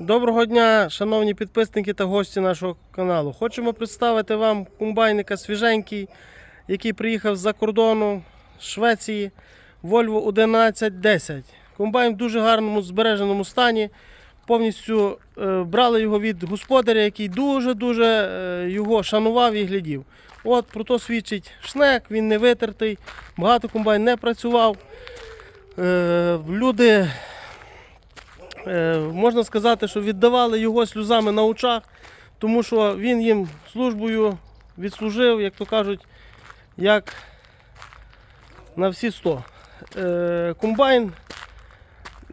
Доброго дня, шановні підписники та гості нашого каналу. Хочемо представити вам комбайника свіженький, який приїхав з-за кордону з Швеції Volvo 1110. Комбайн в дуже гарному збереженому стані. Повністю е, брали його від господаря, який дуже-дуже е, його шанував і глядів. От про то свідчить шнек, він не витертий, багато комбайн не працював. Е, люди можна сказати, що віддавали його сльозами на очах, тому що він їм службою відслужив, як то кажуть, як на всі 100. Е, Комбайн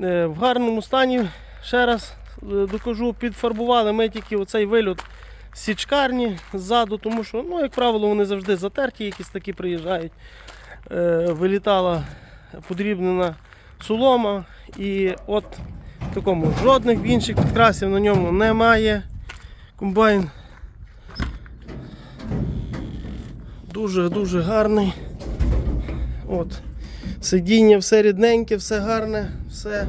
е, в гарному стані, ще раз е, докажу, підфарбували ми тільки оцей вильот з січкарні ззаду, тому що, ну, як правило, вони завжди затерті, якісь такі приїжджають. Е, Вилітала подрібнена солома. І от такому жодних інших підкрасів на ньому немає. Комбайн дуже-дуже гарний. От. Сидіння все рідненьке, все гарне, все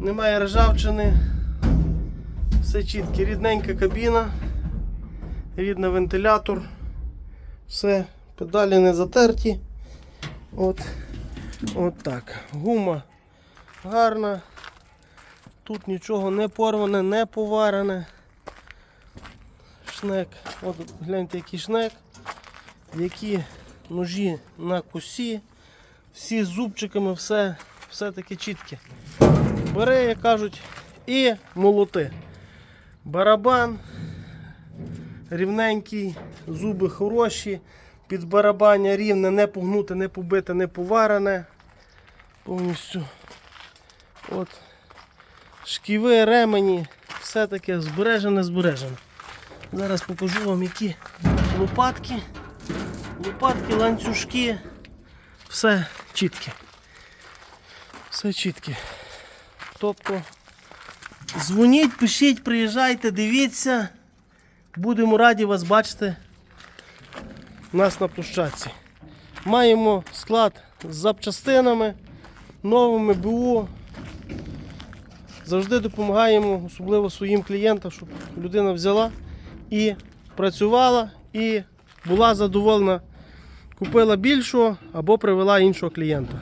немає ржавчини, все чітке, рідненька кабіна, рідний вентилятор, все, педалі не затерті. От, от так. Гума гарна. Тут нічого не порване, не поварене. Шнек. От гляньте, який шнек. Які ножі на косі. Всі з зубчиками, все, все таке чітке. Бери, як кажуть, і молоти. Барабан рівненький, зуби хороші, під барабання рівне, не погнуте, не побите, не поварене. Повністю. От шківи, ремені, все таке збережене, збережене. Зараз покажу вам, які лопатки, лопатки, ланцюжки, все чітке. Все чітке. Тобто дзвоніть, пишіть, приїжджайте, дивіться. Будемо раді вас бачити у нас на площадці. Маємо склад з запчастинами, новими БУ. Завжди допомагаємо, особливо своїм клієнтам, щоб людина взяла і працювала, і була задоволена, купила більшого або привела іншого клієнта.